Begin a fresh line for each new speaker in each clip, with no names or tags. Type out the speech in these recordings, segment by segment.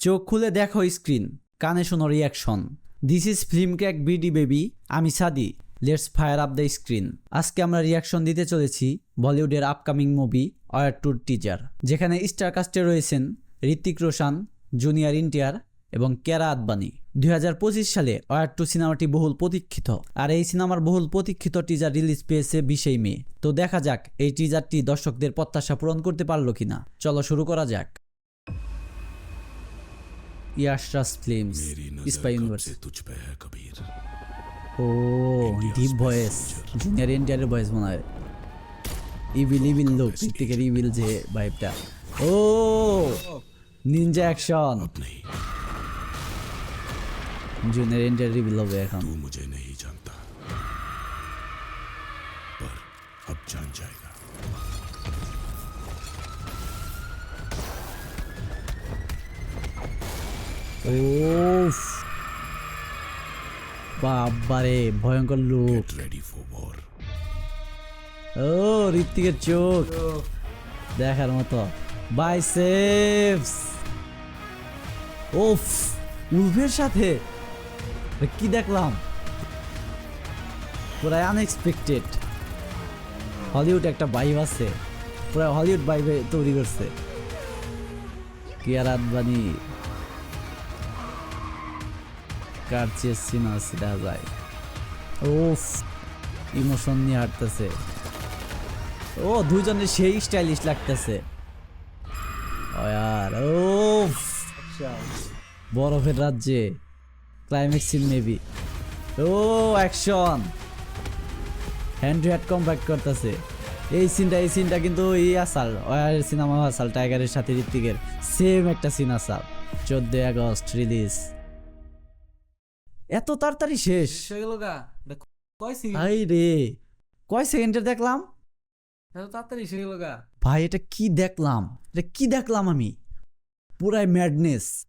চোখ খুলে দেখো স্ক্রিন। কানে শোনো reaction this is film crack BD baby আমি Sadi. Let's fire up the screen আজকে আমরা রিয়াকশন দিতে চলেছি বলিউডের আপকামিং মুভি অয়ার টুর টিজার যেখানে স্টার কাস্টে রয়েছেন ঋত্বিক রোশান জুনিয়র ইন্টিয়ার এবং কেরা আদবানি। দুই হাজার পঁচিশ সালে অয়ার টু সিনেমাটি বহুল প্রতীক্ষিত, আর এই সিনেমার বহুল প্রতীক্ষিত টিজার রিলিজ পেয়েছে বিশেই মে। তো দেখা যাক এই টিজারটি দর্শকদের প্রত্যাশা পূরণ করতে পারল কিনা। চলো শুরু করা যাক। ইয়াশরাস ফিল্মস
मेरी
স্পাই
नजर कब
ইউনিভার্স
से तुझ पे है कबीर
ও ডিপ ভয়েস জুনিয়র এনটিআরের ভয়েস মনে হয় ইভিল ইভিল লোক ঋত্বিকের ইভিল যে ভাইবটা ও নিনজা অ্যাকশন
अब नहीं
জুনিয়র এনটিআর রিভিল হবে এখন
तू मुझे नहीं जानता पर अब जान जाएगा
ওফ বাবারে ভয়ঙ্কর লুক
রেডি ফর
ও ঋত্বিকের চোখ। দেখার মতো। বাই বাইসেপস ওফ উলফের সাথে। কি দেখলাম? পুরাই আনএক্সপেক্টেড হলিউড একটা বাইব আছে। পুরা হলিউড বাইবে তৈরি করছে। কেয়ার আদবানি? কার চেয়ে সিনা সিনা যায় ওফ ইমোশন নিয়ে হাঁটতেছে। ও দুজনের সেই স্টাইলিশ লাগতেছে। ও ইয়ার ও বরফের রাজ্যে। Climax scene maybe O action hand to hand compact করতেছে। এই সিনটা এই সিনটা কিন্তু এই আসাল। ওয়ারের সিনেমা আসাল টাইগারের সাথে ঋত্বিকের। সেম একটা সিন আসাল। চোদ্দই আগস্ট রিলিজ এত তাড়াতাড়ি শেষ।
হয়ে গেল গা। কয় সিন
হাই রে কয় সেকেন্ডের দেখলাম?
এত তাড়াতাড়ি শেষ হয়ে গেল গা।
ভাই এটা কি দেখলাম? এটা কি দেখলাম আমি? পুরাই ম্যাডনেস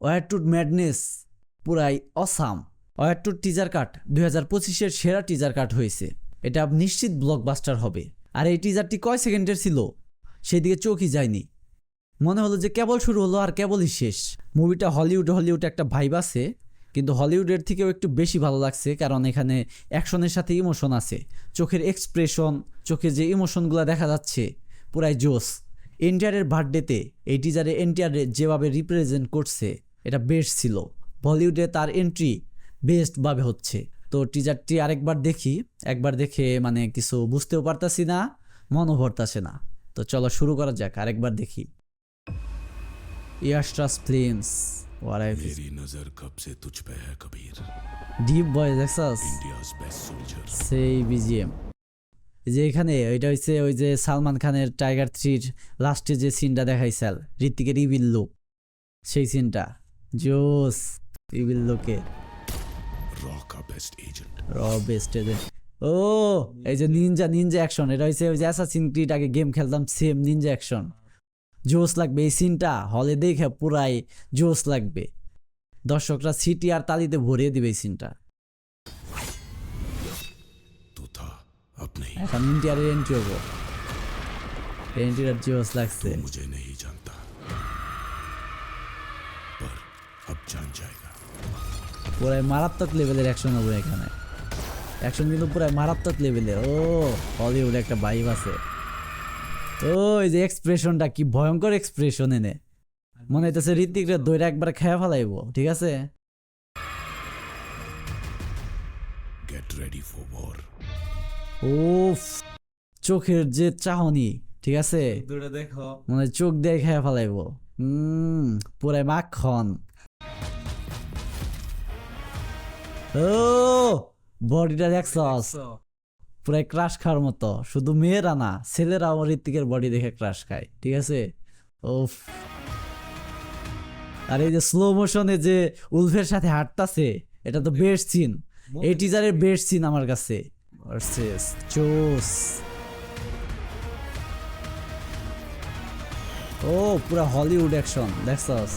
ওয়ারটুড ম্যাডনেস পুরাই অসাম ওয়ারটুড টিজার কাট দুই হাজার পঁচিশের সেরা টিজার কাট হয়েছে। এটা নিশ্চিত ব্লকবাস্টার হবে। আর এই টিজারটি কয় সেকেন্ডের ছিল? সেদিকে চোখই যায়নি। মনে হলো যে কেবল শুরু হলো আর কেবলই শেষ। মুভিটা হলিউড হলিউড একটা ভাইব আছে। কিন্তু হলিউডের থেকেও একটু বেশি ভালো লাগছে, কারণ এখানে অ্যাকশনের সাথে ইমোশন আছে। চোখের এক্সপ্রেশন, চোখে যে ইমোশনগুলো দেখা যাচ্ছে, পুরাই জোস। এনটিআরের বার্থডেতে এই টিজারে এনটিআর যেভাবে রিপ্রেজেন্ট করছে, এটা বেস্ট ছিল। বলিউডে তার এন্ট্রি বেস্টভাবে হচ্ছে। তো টিজারটি আরেকবার দেখি, একবার দেখে মানে কিছু বুঝতেও পারতাছি না, মনও ভরতাছে না। তো চলো শুরু করা যাক, আরেকবার দেখি। ইয়াস্ট্রাস ফিল্মস। ওয়ারাইফ
মেরি নজর কব সে তুঝ পে হ্যায় কবীর
ডিপ ভয়েস দেখছস
ইন্ডিয়াস বেস্ট সোলজার
সেই বিজিএম যে এখানে ওইটা হচ্ছে ওই যে সালমান খানের টাইগার থ্রির লাস্টে যে সিনটা দেখাইছাল ঋত্বিকের ইভিল লুক সেই সিনটা জোস ইবিল লোকে
র কা বেস্ট এজেন্ট
র বেস্ট এজেন্ট ও এই যে নিনজা নিনজা অ্যাকশন এটা হচ্ছে ওই যে অ্যাসাসিন ক্রিড আগে গেম খেলতাম সেম নিনজা অ্যাকশন জোস লাগবে এই সিনটা হলে দেখে পুরাই জোস লাগবে দর্শকরা সিটি আর তালিতে ভরিয়ে দিবে এই সিনটা
तू था अब नहीं
এখন ইন্ডিয়ারের এন্ট্রি হবো এন্ট্রিটার জোস লাগছে
तू मुझे नहीं जानता पर अब जान जाएगा
পুরাই মারাত্মক লেভেলের অ্যাকশন হবে এখানে অ্যাকশন কিন্তু পুরাই মারাত্মক লেভেলের ও হলিউড একটা ভাইব আছে ওই যে এক্সপ্রেশনটা কি ভয়ঙ্কর এক্সপ্রেশন এনে। মনে হইতেছে ঋত্বিকরা একবার ফেলাইব ঠিক আছে? চোখের যে চাহনি ঠিক আছে?
দুটো দেখো।
মানে চোখ দিয়ে খায়া ফেলাইব। হুম পুরাই মাখন। ও বডিটা
দেখছ?
পুরাই ক্রাশ খাওয়ার মতো। শুধু মেয়েরা না ছেলেরাও ঋত্বিকের বডি দেখে ক্রাশ খায়, ঠিক আছে? ওফ আর এই যে স্লো মোশনে যে উলফের সাথে হাঁটতাছে, এটা তো বেস্ট সিন এই টিজারের বেস্ট সিন আমার কাছে। চোস ও, পুরা হলিউড অ্যাকশন দেখছস?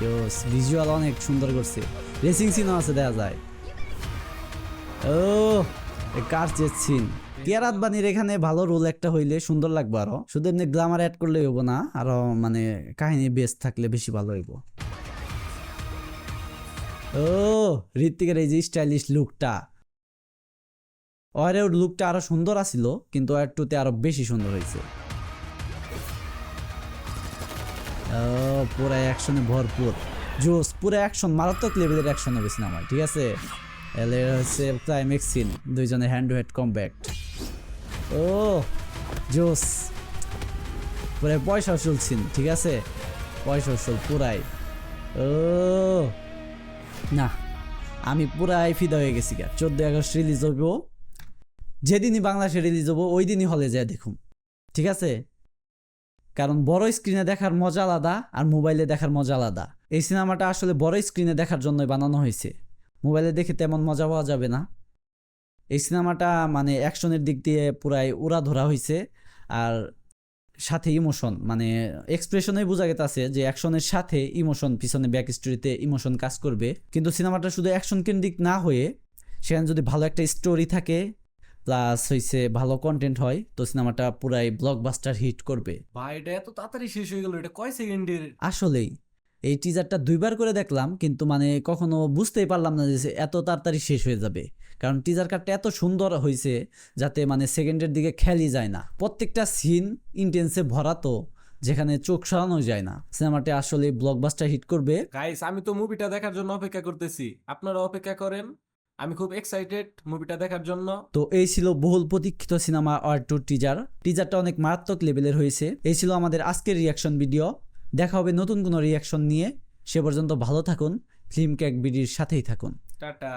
চোস ভিজুয়াল অনেক সুন্দর করছে। রেসিং সিনও আছে, দেখা যায়। ও। কার যে সিন? কিয়ারাত বানির এখানে ভালো রোল একটা হইলে সুন্দর লাগবে আরও। শুধু এমনি গ্লামার অ্যাড করলে হইব না, আরও মানে কাহিনী বেস্ট থাকলে বেশি ভালো হইব। ও ঋত্বিকের এই যে স্টাইলিশ লুকটা ওর লুকটা আরও সুন্দর আছিল, কিন্তু আর টুতে আরও বেশি সুন্দর হয়েছে পুরা অ্যাকশনে ভরপুর। জোস, পুরো অ্যাকশন মারাত্মক লেভেলের অ্যাকশন হবে সিনেমায়, ঠিক আছে? এলে হচ্ছে ক্লাইম্যাক্স সিন দুইজনে হ্যান্ড টু হ্যান্ড কম্ব্যাক্ট ও, জোস। পুরাই পয়সা উসুল সিন ঠিক আছে? পয়সা উসুল পুরাই। ও, না, আমি পুরাই ফিদা হয়ে গেছি গা। চোদ্দ আগস্ট রিলিজ হইব। যেদিনই বাংলাদেশে রিলিজ হব ওই দিনই হলে যায় দেখুন। ঠিক আছে? কারণ বড় স্ক্রিনে দেখার মজা আলাদা আর মোবাইলে দেখার মজা আলাদা। এই সিনেমাটা আসলে বড় স্ক্রিনে দেখার জন্যই বানানো হয়েছে। মোবাইলে দেখে তেমন মজা পাওয়া যাবে না। এই সিনেমাটা মানে অ্যাকশনের দিক দিয়ে পুরাই উড়া ধরা হয়েছে আর সাথে ইমোশন মানে এক্সপ্রেশনে বোঝা গেছে যে অ্যাকশনের সাথে ইমোশন পিছনে ব্যাক স্টোরিতে ইমোশন কাজ করবে। কিন্তু সিনেমাটা শুধু অ্যাকশন কেন্দ্রিক না হয়ে সেখানে যদি ভালো একটা স্টোরি থাকে প্লাস হইছে ভালো কন্টেন্ট হয় তো সিনেমাটা পুরাই ব্লকবাস্টার হিট করবে।
ভাই এটা এত তাড়াতাড়ি শেষ হয়ে গেল এটা কয় সেকেন্ডের?
আসলেই। এই টিজারটা দুইবার করে দেখলাম কিন্তু মানে কখনো বুঝতেই পারলাম না যে এত তাড়াতাড়ি শেষ হয়ে যাবে। কারণ টিজার কার্ডটা এত সুন্দর হয়েছে যাতে মানে সেকেন্ডের দিকে খেয়ালই যায় না। প্রত্যেকটা সিন ইন্টেন্সে ভরা তো যেখানে চোখ সরানো যায় না। সিনেমাটা আসলে ব্লকবাস্টার হিট করবে।
গাইস আমি তো মুভিটা দেখার জন্য অপেক্ষা করতেছি। আপনারা অপেক্ষা করেন। আমি খুব এক্সাইটেড মুভিটা দেখার জন্য।
তো এই ছিল বহুল প্রতীক্ষিত সিনেমা আর টু টিজার টিজারটা অনেক মারাত্মক লেভেলের হয়েছে। এই ছিল আমাদের আজকের রিয়াকশন ভিডিও দেখা হবে নতুন কোনো রিয়াকশন নিয়ে। সে পর্যন্ত ভালো থাকুন ফিল্ম ক্যাক বিডির সাথেই থাকুন।
টাটা।